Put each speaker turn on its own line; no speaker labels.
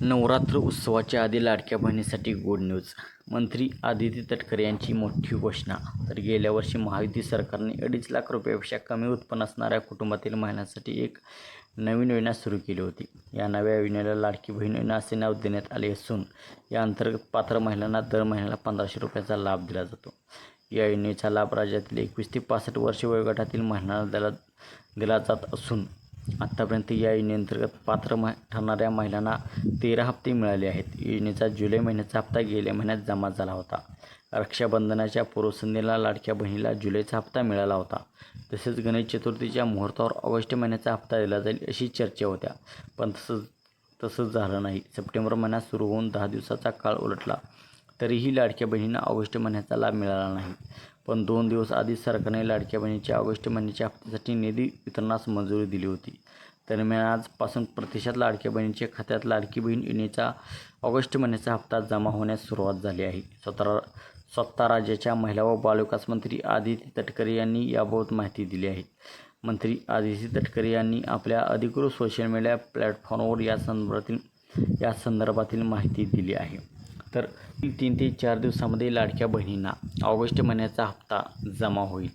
नवरात्र उत्सवाच्या आधी लाडक्या बहिणीसाठी गुड न्यूज मंत्री आदिती तटकरे यांची मोठी घोषणा. तर गेल्या वर्षी महायुती सरकारने अडीच लाख रुपयापेक्षा कमी उत्पन्न असणाऱ्या कुटुंबातील महिलांसाठी एक नवीन योजना सुरू केली होती. या नव्या योजनेला लाडकी बहीण योजना असे नाव देण्यात आले असून या अंतर्गत पात्र महिलांना दर महिन्याला पंधराशे रुपयाचा लाभ दिला जातो. या योजनेचा लाभ राज्यातील एकवीस ते पासष्ट वर्ष वयोगटातील महिलांना दिला दिला जात असून आत्तापर्यंत या योजनेअंतर्गत पात्र मह ठरणाऱ्या महिलांना तेरा हप्ते मिळाले आहेत. योजनेचा जुलै महिन्याचा हप्ता गेल्या महिन्यात जमा झाला होता. रक्षाबंधनाच्या पूर्वसंध्येला लाडक्या बहिणीला जुलैचा हप्ता मिळाला होता. तसेच गणेश चतुर्थीच्या मुहूर्तावर ऑगस्ट महिन्याचा हप्ता दिला जाईल अशी चर्चा होत्या. पण तसं तसंच झालं नाही. सप्टेंबर महिन्यात सुरू होऊन दहा दिवसाचा काळ उलटला. तरीही लाडक्या बहिणींना ऑगस्ट महिन्याचा लाभ मिळाला नाही. पण दोन दिवस आधी सरकारने लाडक्या बहिणीच्या ऑगस्ट महिन्याच्या हप्त्यासाठी निधी वितरणास मंजुरी दिली होती. दरम्यान आजपासून प्रतिशत लाडक्या बहिणीच्या खात्यात लाडकी बहीण योजनेचा ऑगस्ट महिन्याचा हप्ता जमा होण्यास सुरुवात झाली आहे. सतरा स्वतः राज्याच्या महिला व बालविकास मंत्री आदिती तटकरे यांनी याबाबत माहिती दिली आहे. मंत्री आदिती तटकरे यांनी आपल्या अधिकृत सोशल मीडिया प्लॅटफॉर्मवर या संदर्भातील या संदर्भातील माहिती दिली आहे. तर तीन ते चार दिवसामध्ये लाडक्या बहिणींना ऑगस्ट महिन्याचा हप्ता जमा होईल.